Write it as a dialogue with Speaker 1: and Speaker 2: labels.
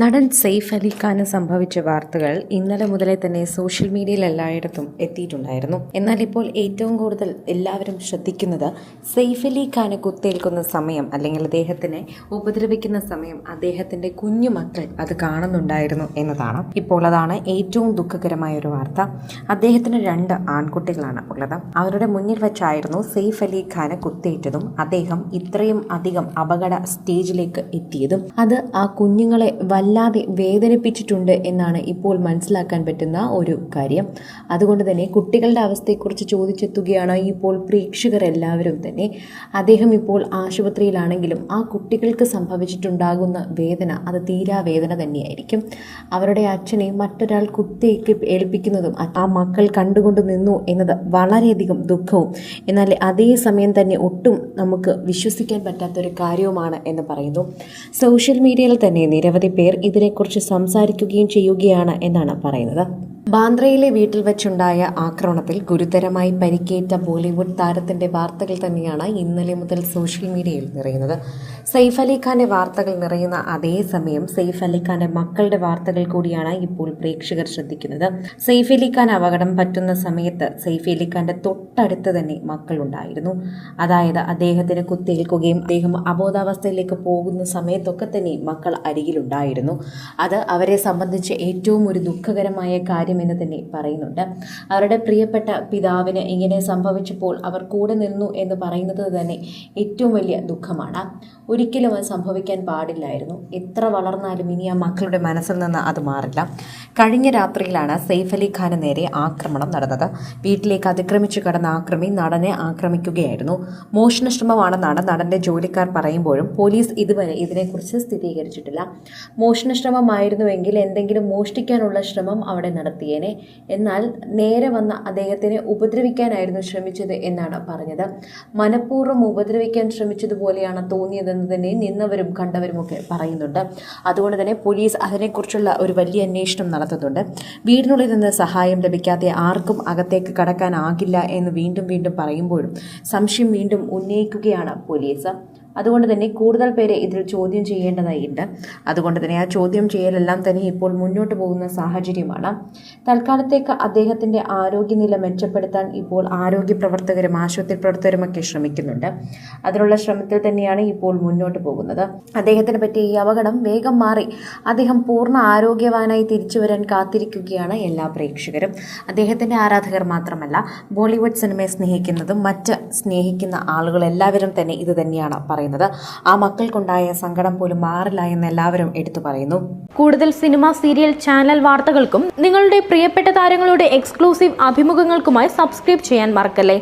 Speaker 1: നടൻ സെയ്ഫ് അലി ഖാന് സംഭവിച്ച വാർത്തകൾ ഇന്നലെ മുതലേ തന്നെ സോഷ്യൽ മീഡിയയിൽ എല്ലായിടത്തും എത്തിയിട്ടുണ്ടായിരുന്നു. എന്നാൽ ഇപ്പോൾ ഏറ്റവും കൂടുതൽ എല്ലാവരും ശ്രദ്ധിക്കുന്നത് സെയ്ഫ് അലി ഖാന് കുത്തേൽക്കുന്ന സമയം അല്ലെങ്കിൽ അദ്ദേഹത്തിനെ ഉപദ്രവിക്കുന്ന സമയം അദ്ദേഹത്തിന്റെ കുഞ്ഞു മക്കൾ അത് കാണുന്നുണ്ടായിരുന്നു എന്നതാണ്. ഇപ്പോൾ അതാണ് ഏറ്റവും ദുഃഖകരമായ ഒരു വാർത്ത. അദ്ദേഹത്തിന് രണ്ട് ആൺകുട്ടികളാണ് ഉള്ളത്. അവരുടെ മുന്നിൽ വെച്ചായിരുന്നു സെയ്ഫ് അലി ഖാന് കുത്തേറ്റതും അദ്ദേഹം ഇത്രയും അധികം അപകട സ്റ്റേജിലേക്ക് എത്തിയതും. അത് ആ കുഞ്ഞുങ്ങളെ വല്ലാതെ വേദനിപ്പിച്ചിട്ടുണ്ട് എന്നാണ് ഇപ്പോൾ മനസ്സിലാക്കാൻ പറ്റുന്ന ഒരു കാര്യം. അതുകൊണ്ട് തന്നെ കുട്ടികളുടെ അവസ്ഥയെക്കുറിച്ച് ചോദിച്ചെത്തുകയാണ് ഇപ്പോൾ പ്രേക്ഷകർ എല്ലാവരും തന്നെ. അദ്ദേഹം ഇപ്പോൾ ആശുപത്രിയിലാണെങ്കിലും ആ കുട്ടികൾക്ക് സംഭവിച്ചിട്ടുണ്ടാകുന്ന വേദന അത് തീരാ വേദന തന്നെയായിരിക്കും. അവരുടെ അച്ഛനെ മറ്റൊരാൾ കുത്തേക്ക് ഏൽപ്പിക്കുന്നതും ആ മക്കൾ കണ്ടുകൊണ്ട് നിന്നു എന്നത് വളരെയധികം ദുഃഖവും. എന്നാൽ അതേ സമയം തന്നെ ഒട്ടും നമുക്ക് വിശ്വസിക്കാൻ പറ്റാത്തൊരു കാര്യവുമാണ് എന്ന് പറയുന്നു. സോഷ്യൽ മീഡിയയിൽ തന്നെ നിരവധി പേർ ഇതിനെക്കുറിച്ച് സംസാരിക്കുകയും ചെയ്യുകയാണ് എന്നാണ് പറയുന്നത്. ബാന്ദ്രയിലെ വീട്ടിൽ വെച്ചുണ്ടായ ആക്രമണത്തിൽ ഗുരുതരമായി പരിക്കേറ്റ ബോളിവുഡ് താരത്തിന്റെ വാർത്തകൾ തന്നെയാണ് ഇന്നലെ മുതൽ സോഷ്യൽ മീഡിയയിൽ നിറയുന്നത്. സെയ്ഫ് അലി ഖാന്റെ വാർത്തകൾ നിറയുന്ന അതേ സമയം സെയ്ഫ് അലി ഖാന്റെ മക്കളുടെ വാർത്തകൾ കൂടിയാണ് ഇപ്പോൾ പ്രേക്ഷകർ ശ്രദ്ധിക്കുന്നത്. സെയ്ഫ് അലിഖാൻ അപകടം പറ്റുന്ന സമയത്ത് സെയ്ഫ് അലി ഖാന്റെ തൊട്ടടുത്ത് തന്നെ മക്കളുണ്ടായിരുന്നു. അതായത് അദ്ദേഹത്തിന് കുത്തേൽക്കുകയും അദ്ദേഹം അബോധാവസ്ഥയിലേക്ക് പോകുന്ന സമയത്തൊക്കെ തന്നെ മക്കൾ അരികിലുണ്ടായിരുന്നു. അത് അവരെ സംബന്ധിച്ച് ഏറ്റവും ഒരു ദുഃഖകരമായ കാര്യമെന്ന് തന്നെ പറയുന്നുണ്ട്. അവരുടെ പ്രിയപ്പെട്ട പിതാവിന് ഇങ്ങനെ സംഭവിച്ചപ്പോൾ അവർ കൂടെ നിന്നു എന്ന് പറയുന്നത് തന്നെ ഏറ്റവും വലിയ ദുഃഖമാണ്. ഒരിക്കലും അത് സംഭവിക്കാൻ പാടില്ലായിരുന്നു. എത്ര വളർന്നാലും ഇനി ആ മക്കളുടെ മനസ്സിൽ നിന്ന് അത് മാറില്ല. കഴിഞ്ഞ രാത്രിയിലാണ് സെയ്ഫ് അലി ഖാന് നേരെ ആക്രമണം നടന്നത്. വീട്ടിലേക്ക് അതിക്രമിച്ചു കടന്ന ആക്രമി നടനെ ആക്രമിക്കുകയായിരുന്നു. മോഷണശ്രമമാണെന്നാണ് നടന്റെ ജോലിക്കാർ പറയുമ്പോഴും പോലീസ് ഇതുവരെ ഇതിനെക്കുറിച്ച് സ്ഥിരീകരിച്ചിട്ടില്ല. മോഷണശ്രമമായിരുന്നുവെങ്കിൽ എന്തെങ്കിലും മോഷ്ടിക്കാനുള്ള ശ്രമം അവിടെ നടത്തിയേനെ എന്നാൽ നേരെ വന്ന അദ്ദേഹത്തിനെ ഉപദ്രവിക്കാനായിരുന്നു ശ്രമിച്ചത് എന്നാണ് പറഞ്ഞത്. മനഃപൂർവം ഉപദ്രവിക്കാൻ ശ്രമിച്ചതുപോലെയാണ് തോന്നിയതെന്ന് തന്നെ നിന്നവരും കണ്ടവരുമൊക്കെ പറയുന്നുണ്ട്. അതുകൊണ്ട് തന്നെ പോലീസ് അതിനെക്കുറിച്ചുള്ള ഒരു വലിയ അന്വേഷണം നടത്തുന്നുണ്ട്. വീടിനുള്ളിൽ നിന്ന് സഹായം ലഭിക്കാതെ ആർക്കും അകത്തേക്ക് കടക്കാനാകില്ല എന്ന് വീണ്ടും വീണ്ടും പറയുമ്പോഴും സംശയം വീണ്ടും ഉന്നയിക്കുകയാണ് പോലീസ്. അതുകൊണ്ട് തന്നെ കൂടുതൽ പേരെ ഇതിൽ ചോദ്യം ചെയ്യേണ്ടതായിട്ടുണ്ട്. അതുകൊണ്ട് തന്നെ ആ ചോദ്യം ചെയ്യലെല്ലാം തന്നെ ഇപ്പോൾ മുന്നോട്ട് പോകുന്ന സാഹചര്യമാണ്. തൽക്കാലത്തേക്ക് അദ്ദേഹത്തിന്റെ ആരോഗ്യനില മെച്ചപ്പെടുത്താൻ ഇപ്പോൾ ആരോഗ്യ പ്രവർത്തകരും ആശുപത്രി പ്രവർത്തകരുമൊക്കെ ശ്രമിക്കുന്നുണ്ട്. അതിനുള്ള ശ്രമത്തിൽ തന്നെയാണ് ഇപ്പോൾ മുന്നോട്ട് പോകുന്നത്. അദ്ദേഹത്തിന് പറ്റിയ ഈ അപകടം വേഗം മാറി അദ്ദേഹം പൂർണ ആരോഗ്യവാനായി തിരിച്ചു വരാൻ കാത്തിരിക്കുകയാണ് എല്ലാ പ്രേക്ഷകരും. അദ്ദേഹത്തിന്റെ ആരാധകർ മാത്രമല്ല ബോളിവുഡ് സിനിമയെ സ്നേഹിക്കുന്നതും മറ്റ് സ്നേഹിക്കുന്ന ആളുകൾ എല്ലാവരും തന്നെ ഇത് തന്നെയാണ് പറയുന്നത്. ആ മക്കൾക്കുണ്ടായ സങ്കടം പോലും മാറില്ല എന്ന് എല്ലാവരും എടുത്തു പറയുന്നു.
Speaker 2: കൂടുതൽ സിനിമ സീരിയൽ ചാനൽ വാർത്തകൾക്കും നിങ്ങളുടെ പ്രിയപ്പെട്ട താരങ്ങളുടെ എക്സ്ക്ലൂസീവ് അഭിമുഖങ്ങൾക്കുമായി സബ്സ്ക്രൈബ് ചെയ്യാൻ മറക്കല്ലേ?